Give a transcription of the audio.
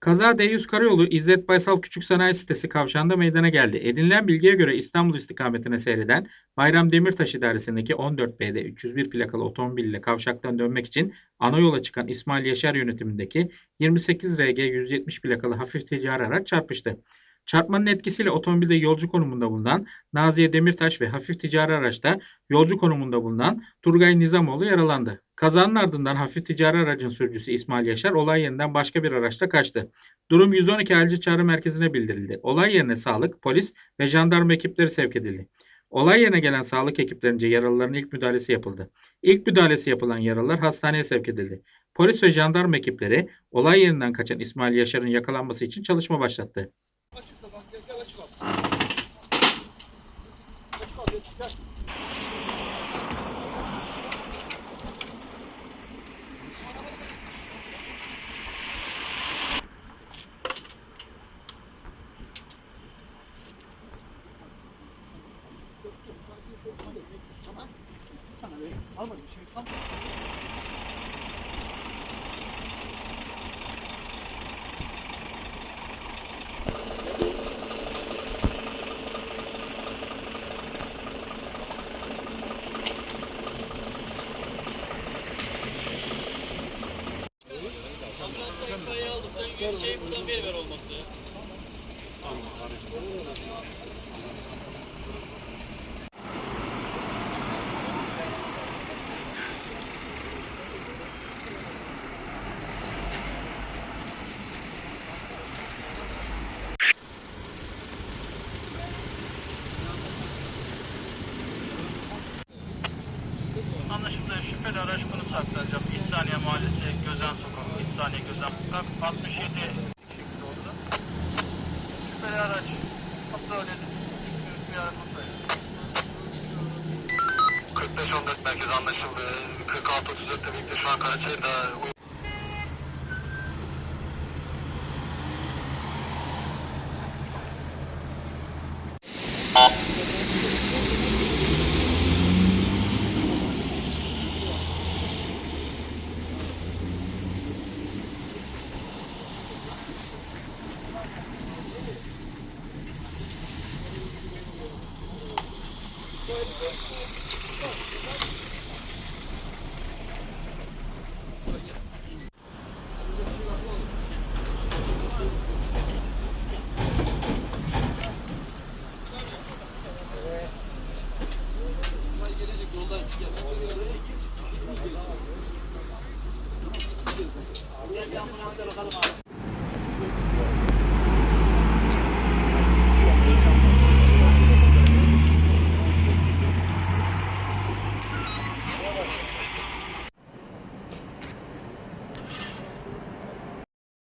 Kaza D100 Karayolu İzzet Baysal Küçük Sanayi Sitesi kavşağında meydana geldi. Edinilen bilgiye göre İstanbul istikametine seyreden Bayram Demirtaş idaresindeki 14B'de 301 plakalı otomobil ile kavşaktan dönmek için ana yola çıkan İsmail Yaşar yönetimindeki 28 RG 170 plakalı hafif ticari araç çarpıştı. Çarpmanın etkisiyle otomobilde yolcu konumunda bulunan Naziye Demirtaş ve hafif ticari araçta yolcu konumunda bulunan Turgay Nizamoğlu yaralandı. Kazanın ardından hafif ticari aracın sürücüsü İsmail Yaşar olay yerinden başka bir araçta kaçtı. Durum 112 acil çağrı merkezine bildirildi. Olay yerine sağlık, polis ve jandarma ekipleri sevk edildi. Olay yerine gelen sağlık ekiplerince yaralıların ilk müdahalesi yapıldı. İlk müdahalesi yapılan yaralılar hastaneye sevk edildi. Polis ve jandarma ekipleri olay yerinden kaçan İsmail Yaşar'ın yakalanması için çalışma başlattı. Açıksa bak gel gel açık al. Açık al geç gel. Tamam. Bir sana ver, almadı bir şey, tamam. Sen şey buradan bir ver olması. Anlaşıldı. Şüpheli araç kontrol edildi. Bir ara kontrol edildi. 45 14 merkez anlaşıldı. 46 34'te birlikte şu an Karaçay'da Gel ambulansla bakalım abi.